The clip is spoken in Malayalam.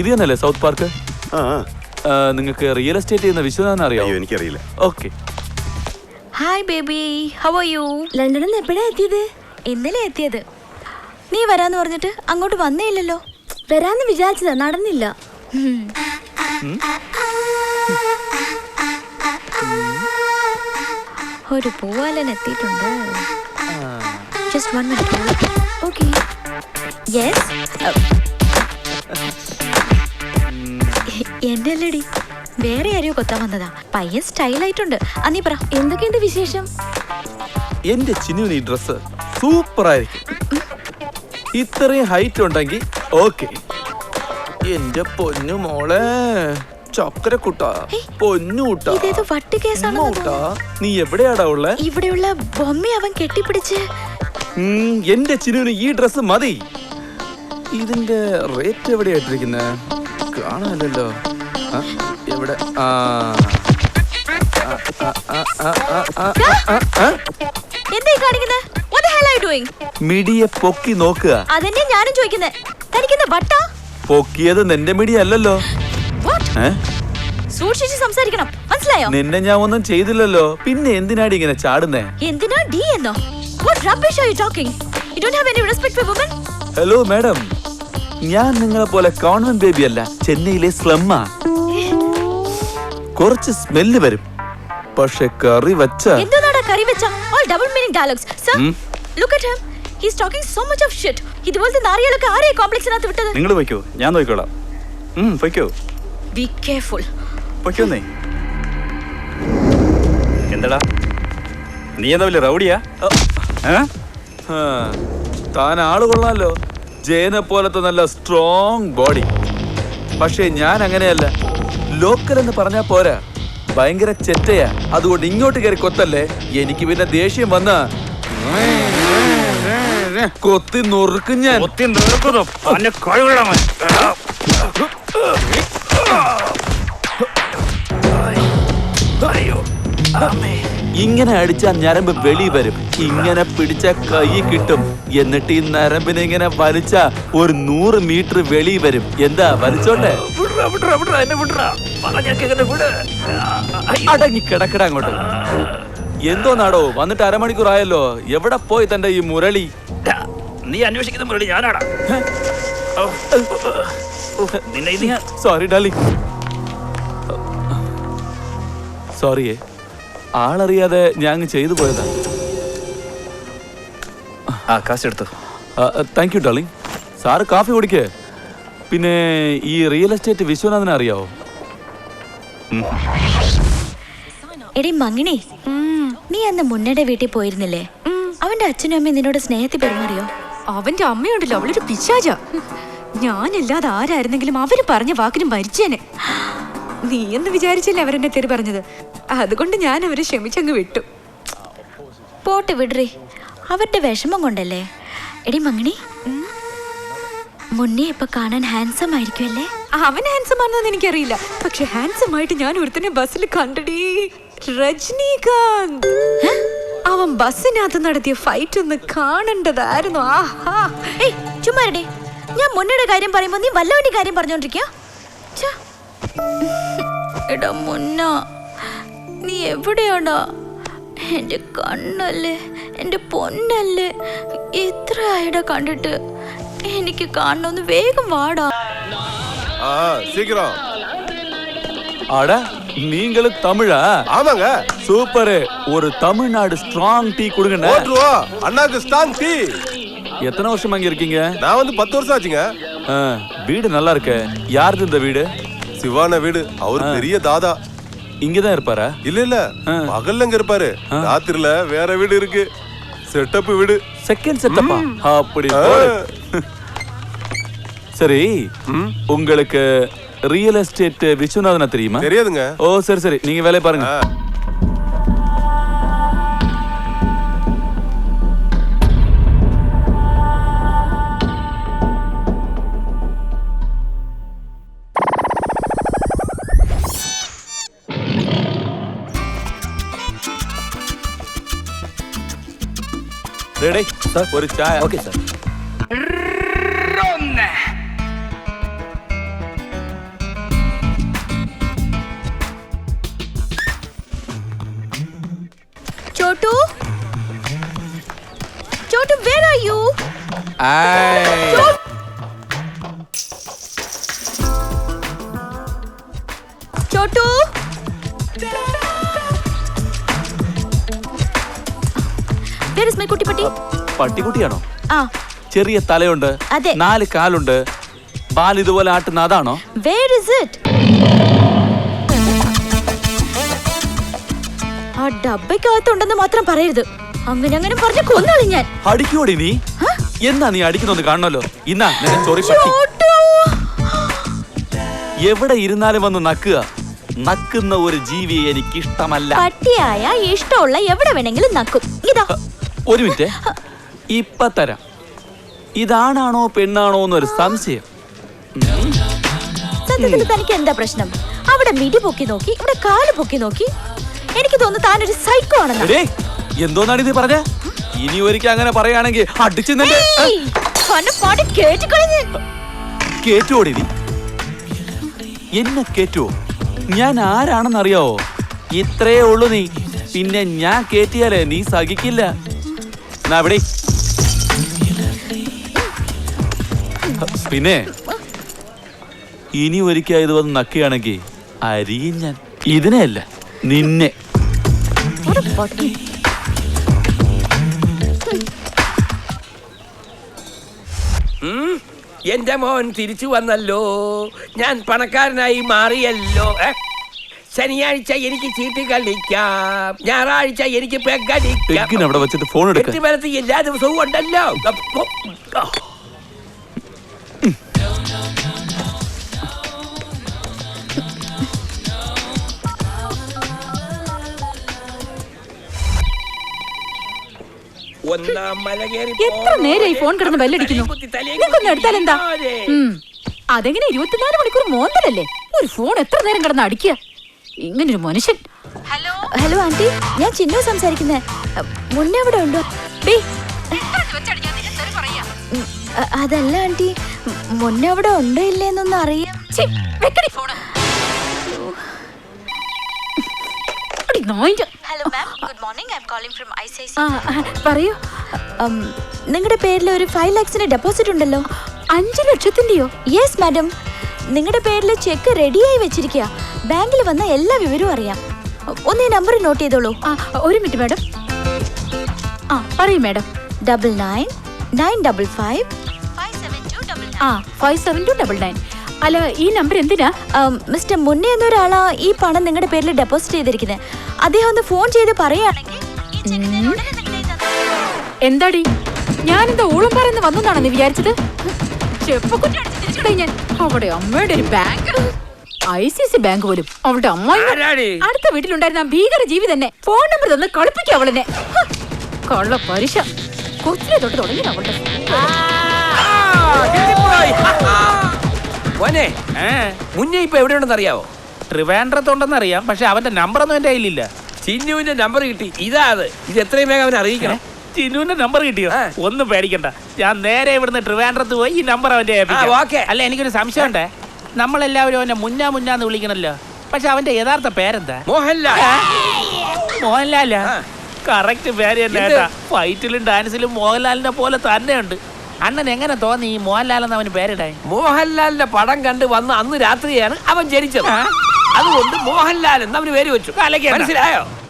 ഇത് തന്നെയല്ലേ സൗത്ത് പാർക്ക്? ആ ആ. നിങ്ങൾക്ക് റിയൽ എസ്റ്റേറ്റ് ചെയ്യുന്ന വിശ്വനാഥൻ അറിയാമോ അയ്യോ എനിക്കറിയില്ല. Okay. Hi baby how are you ലണ്ടനിൽ നിന്ന് എപ്പോഴാ എത്തിയത്? ഇന്നലെ എത്തിയത്. നീ വരാന്ന് പറഞ്ഞിട്ട് അങ്ങോട്ട് വന്നേ ഇല്ലല്ലോ. വരാന്ന് വിചാരിച്ചതാ നടന്നില്ല. ഒരു പൂവാലൻ എത്തിയിട്ടുണ്ട്. Just one minute okay yes എന്റെ അല്ലടി വേറെ ആരെയോ കൊത്താൻ വന്നതാ. പയ്യൻ സ്റ്റൈൽ ആയിട്ടുണ്ട് അന്നീ പറ. എന്തൊക്കെയുണ്ട് വിശേഷം? എന്റെ ചിന്നുവിന് ഈ ഡ്രസ് സൂപ്പർ ആയിരിക്കും ഇത്രയും ഹൈറ്റ് ഉണ്ടെങ്കിൽ ഓക്കെ. എന്റെ പൊന്നു മോളെ ചക്കരക്കുട്ട പൊന്നുകൂട്ട നീ എവിടെയാടാ ഉള്ള? ഇവിടെയുള്ള ബൊമ്മ അവൻ കെട്ടിപ്പിടിച്ച്. എന്റെ ചിനുവിന് ഈ ഡ്രസ് മതി. ഇതിന്റെ റേറ്റ് എവിടെയായിട്ടിരിക്കുന്നെ? കാണാനല്ലോ എവിടെ ആ. കാണിക്കുന്നത് What the hell are you doing? മിടിയെ പൊക്കി നോക്കുക അതെന്നെ ഞാനും ചോദിക്കുന്നത് തനിക്കുന്ന വട്ടാ പൊക്കിയത് നിന്റെ മിടി അല്ലല്ലോ What? ഏ? സൂക്ഷിച്ച് സംസാരിക്കണം മനസ്സിലായോ നിന്നെ ഞാൻ ഒന്നും ചെയ്തില്ലല്ലോ പിന്നെ എന്തിനാടി ഇങ്ങനെ ചാടുന്നേ എന്തിനാ ഡി എന്നോ What rubbish are you talking? You don't have any respect for women? Hello madam ഞാൻ നിങ്ങളെ പോലെ കോൺവെന്റ് ബേബി അല്ല ചെന്നൈയിലെ സ്ലമ്മാ. കുറച്ച് സ്മെല്ല് വരും. പക്ഷെ കറി വച്ച എന്താണ് കറി വെച്ച? All double meaning dialogues. Sir ഉം. look at him. He's so much of shit ഇതുപോലത്തെ നാറികളൊക്കെ ആരെയാ കോംപ്ലക്സിനകത്ത് വിട്ടത്? നിങ്ങൾ വെക്കോ ഞാൻ നോക്കിക്കോളാം. ഉം, വെക്കോ ബി കെയർഫുൾ പൊയ്ക്കോന്നേ എന്താടാ? നീ എന്താ വലിയ റൗഡിയാ ഏ? ഹാ താൻ ആൾ കൊള്ളാലോ. ജയനെ പോലത്തെ നല്ല സ്ട്രോങ് ബോഡി പക്ഷേ ഞാൻ അങ്ങനെയല്ല. ലോക്കൽ എന്ന് പറഞ്ഞാൽ പോരാ. ഭയങ്കര ചെറ്റയാ. അതുകൊണ്ട് ഇങ്ങോട്ട് കയറി കൊത്തല്ലേ? എനിക്ക് പിന്നെ ദേഷ്യം വന്ന. കൊത്തി നുറുക്കും ഞാൻ. കൊത്തി. ഇങ്ങനെ അടിച്ചാൽ ഞരമ്പ് വെളി വരും. ഇങ്ങനെ പിടിച്ച കൈ കിട്ടും. എന്നിട്ട് ഈ നരമ്പിനെ ഇങ്ങനെ വലിച്ച ഒരു നൂറ് മീറ്റർ വെളി വരും. എന്താ വലിച്ചോട്ടെ? അടങ്ങി കിടക്കട അങ്ങോട്ട്. എന്തോ നാടോ വന്നിട്ട് അരമണിക്കൂർ ആയല്ലോ. എവിടെ പോയി തന്റെ ഈ മുരളി? നീ അന്വേഷിക്കുന്ന മുരളി ഞാനാടാ. സോറി ഡാലി സോറിയേ ആളറിയാതെ ഞാൻ അങ്ങ് ചെയ്തു പോയതാ. ആ കാശ് എടുത്തു. Thank you darling sir coffee കുടിക്കേ. പിന്നെ ഈ റിയൽ എസ്റ്റേറ്റ് വിശ്വനാഥനെ അറിയാവോ? എടി മങ്ങിണി നീ അന്ന് മുന്നയുടെ വീട്ടിൽ പോയിരുന്നില്ലേ? അവന്റെ അച്ഛനും അമ്മയും നിന്നോട് സ്നേഹത്തിൽ പെരുമാറിയോ? അവന്റെ അമ്മയുണ്ടല്ലോ അവളൊരു പിശാച. ഞാനില്ലാതെ ആരായിരുന്നെങ്കിലും അവർ പറഞ്ഞ വാക്കിന് മരിച്ചേനെ. നീ എന്ന് വിചാരിച്ചില്ലേ അവരെന്നെ തെറി പറഞ്ഞത്? അതുകൊണ്ട് ഞാൻ അവരെ ക്ഷമിച്ചങ്ങ് വിട്ടു. പോട്ട് വിടറി അവരുടെ വിഷമം കൊണ്ടല്ലേ? എടി മങ്ങിണി മുന്നേ ഇപ്പൊ കാണാൻ ഹാൻസം ആയിരിക്കുമല്ലേ അവൻ ഹാൻസം ആണെന്ന് എനിക്കറിയില്ല. പക്ഷെ ഹാൻസം ആയിട്ട് ഞാൻ ഒരുത്തനെ ബസ്സിൽ കണ്ടടി. രജനീകാന്ത്. അവൻ ബസ്സിനകത്ത് നടത്തിയ ഫൈറ്റ് ഒന്ന് കാണണ്ടതായിരുന്നു. ആഹാ. ഏയ് ചുമ്മാരടി ഞാൻ മുന്നയുടെ കാര്യം പറയുമ്പോ നീ വല്ലവന്റെ കാര്യം പറഞ്ഞോണ്ടിരിക്കോ എടാ മുന്ന നീ എവിടെയാടാ എന്റെ കണ്ണല്ലേ എന്റെ പൊന്നല്ലേ എത്ര ആയിടാ കണ്ടിട്ട് എനിക്ക് കാണണമെന്ന് വേഗം വാടാ ஆ சீக்கிரம் அட நீங்களும் தமிழா ஆமாங்க சூப்பர் ஒரு தமிழ்நாடு ஸ்ட்ராங் டீ கொடுங்கண்ணே போட்டுருவோம் அண்ணாக்கு ஸ்டாங் டீ எத்தனை வருஷம் அங்க இருக்கீங்க நான் வந்து பத்து வருஷம் ஆச்சுங்க ஆ, வீடு நல்லா இருக்கு யாருது இந்த வீடு சிவான வீடு. அவர் பெரிய தாதா. இங்கதான் இருப்பாரா? இல்ல இல்ல. பகல்ல இங்க இருப்பாரு. ராத்திரில வேற வீடு இருக்கு. செட்டப் வீடு. செகண்ட் செட்டப்பா அப்படி. சரி உங்களுக்கு ரியல் எஸ்டேட் விஸ்வநாதனை தெரியுமா? தெரியாதுங்க. ஓ சரி சரி. நீங்க வேலையை பாருங்க. ரெடி சார் ஒரு Sai okay sir Chotu? Chotu, where are you? I... Chotu! പട്ടിക്കുട്ടിയാണോ? ആ. ചെറിയ തലയുണ്ട്. നാല് കാലുണ്ട് ബാൽ ഇതുപോലെ ആട്ടുന്ന അതാണോ? വേർ ഇസ് ഇറ്റ് ആ ഡബയ്ക്കകത്തുണ്ടെന്ന് മാത്രം പറയരുത്. അങ്ങനെ അങ്ങനെ പറഞ്ഞു കൊന്നാളി ഞാൻ. അടിക്കോടി നീ? എന്നാ നീ അടിക്കുന്നൊന്ന് കാണണല്ലോ ഇന്നാ പട്ടി. എവിടെ ഇരുന്നാലും വന്ന് നക്കുക. നക്കുന്ന ഒരു ജീവിയെ എനിക്ക് ഇഷ്ടമല്ല പട്ടിയായ ഇഷ്ടമുള്ള എവിടെ വേണമെങ്കിലും നക്കും. ഇതാ. ഒരു മിനിറ്റ്. ഇപ്പൊ തരാം. ഇതാണാണോ പെണ്ണാണോ എന്നൊരു സംശയം. സത്യത്തിൽ തനിക്ക് എന്താ പ്രശ്നം? അവിടെ മിടി പൊക്കി നോക്കി ഇവിടെ കാൽ പൊക്കി നോക്കി. എനിക്ക് തോന്നുന്നു താൻ ഒരു സൈക്കോ ആണെന്ന് എന്തോന്നാണ് ഇത് പറഞ്ഞ? ഇനി ഒരിക്കൽ അങ്ങനെ പറയുകയാണെങ്കിൽ അടിച്ചു. നീ? എന്നെ കേറ്റുവോ ഞാൻ ആരാണെന്ന് അറിയാവോ ഇത്രേ ഉള്ളു നീ. പിന്നെ ഞാൻ കേറ്റിയാലേ നീ സഹിക്കില്ല. അവിടെ? പിന്നെ ഇനി ഒരിക്കൽ ഇത് വന്ന് നക്കുകയാണെങ്കിൽ അരിയും ഞാൻ. ഇതിനെയല്ല നിന്നെ. എന്റെ മോൻ തിരിച്ചു വന്നല്ലോ. ഞാൻ പണക്കാരനായി മാറിയല്ലോ. ഏ? ശനിയാഴ്ച എനിക്ക് ചീട്ട് കളിക്കാം. ഞായറാഴ്ച എനിക്ക് അവിടെ വെച്ചിട്ട് ഫോൺ എടുക്ക. എല്ലാ ദിവസവും ഉണ്ടല്ലോ. എത്ര നേരമായി ഫോൺ കിടന്ന് ബെല്ലടിക്കുന്നു നിങ്ങൾക്കൊന്ന് എടുത്താൽ എന്താ അതെങ്ങനെ ഇരുപത്തിനാല് മണിക്കൂർ മോന്തലല്ലേ? ഒരു ഫോൺ എത്ര നേരം കിടന്ന് അടിക്കുക? ഇങ്ങനൊരു മനുഷ്യൻ. ഹലോ? Hello aunty. ഞാൻ ചിന്നു സംസാരിക്കുന്നേ. മുന്നേ അവിടെ ഉണ്ടോ? അതല്ല ആന്റി. മുന്നേ അവിടെ ഉണ്ടോ ഇല്ലേന്നൊന്നും അറിയാം. പറയൂ. നിങ്ങളുടെ പേരിൽ ഒരു ഫൈവ് ലാക്സിന്റെ ഡെപ്പോസിറ്റ് ഉണ്ടല്ലോ. അഞ്ചു ലക്ഷത്തിന്റെയോ? യെസ് മാഡം നിങ്ങളുടെ പേരിൽ ചെക്ക് റെഡിയായി വെച്ചിരിക്കുക ബാങ്കിൽ വന്ന എല്ലാ വിവരവും അറിയാം. ഒന്ന് ഈ നമ്പർ നോട്ട് ചെയ്തോളൂ. ആ ഒരു മിനിറ്റ് മാഡം. ആ പറയൂ madam. Double nine nine double five ആ five seven two double nine അല്ല ഈ നമ്പർ എന്തിനാ? മിസ്റ്റർ മുന്നേ എന്നൊരാളാ ഈ പണം നിങ്ങളുടെ പേരിൽ ഡെപ്പോസിറ്റ് ചെയ്തിരിക്കുന്നത് അദ്ദേഹം ഒന്ന് ഫോൺ ചെയ്ത് പറയുകയാണെങ്കിൽ. എന്താടി? ഞാനെന്താ ഊളം പറയുന്ന വന്നാണ് നീ വിചാരിച്ചത് ചെപ്പക്കുറ്റി അടിച്ച് തിരിച്ചു ഞാൻ. അവിടെ അമ്മയുടെ ഒരു bank I C C bank പോലും. അവളുടെ അമ്മായി ആരാടി? അടുത്ത വീട്ടിലുണ്ടായിരുന്ന ആ ഭീകര ജീവി തന്നെ. ഫോൺ നമ്പർ തന്ന് കളിപ്പിക്കും അവളെന്നെ. ഹ്, കള്ള പലിശ കൊച്ചിലെ തൊട്ട് തുടങ്ങി അവളുടെ മുന്നേ ഇപ്പൊ എവിടെയുണ്ടെന്ന് അറിയാവോ? ട്രിവാൻഡ്രത്തുണ്ടെന്നറിയാം പക്ഷെ അവന്റെ നമ്പറൊന്നും എന്റെ കയ്യിലില്ല. ചിന്നുവിന്റെ നമ്പർ കിട്ടി. ഇതാ അത്. ഇത് എത്രയും വേഗം അവനെ അറിയിക്കണം. ചിന്നുവിന്റെ നമ്പർ കിട്ടിയോ? ആ. ഒന്നും പേടിക്കണ്ട. ഞാൻ നേരെ ഇവിടുന്ന് ട്രിവാൻഡ്രത്ത് പോയി ഈ നമ്പർ അവന്റെ ഏൽപ്പിക്കാം. ആ, ഓക്കേ. അല്ല എനിക്കൊരു സംശയമുണ്ടേ. നമ്മളെല്ലാവരും അവനെ മുന്നാ മുന്നാന്ന് വിളിക്കണല്ലോ. പക്ഷെ അവന്റെ യഥാർത്ഥ പേരെന്താ? മോഹൻലാൽ. മോഹൻലാലാ. കറക്റ്റ് പേര് തന്നെ? ഫൈറ്റിലും ഡാൻസിലും മോഹൻലാലിനെ പോലെ തന്നെയുണ്ട്. അണ്ണൻ എങ്ങനെ തോന്നി ഈ മോഹൻലാൽ എന്ന് അവന് പേരിടാൻ? മോഹൻലാലിന്റെ പടം കണ്ട് വന്ന് അന്ന് രാത്രിയാണ് അവൻ ജനിച്ചത്. അതുകൊണ്ട് മോഹൻലാൽ എന്ന് അവന് പേര് വെച്ചു. മനസ്സിലായോ?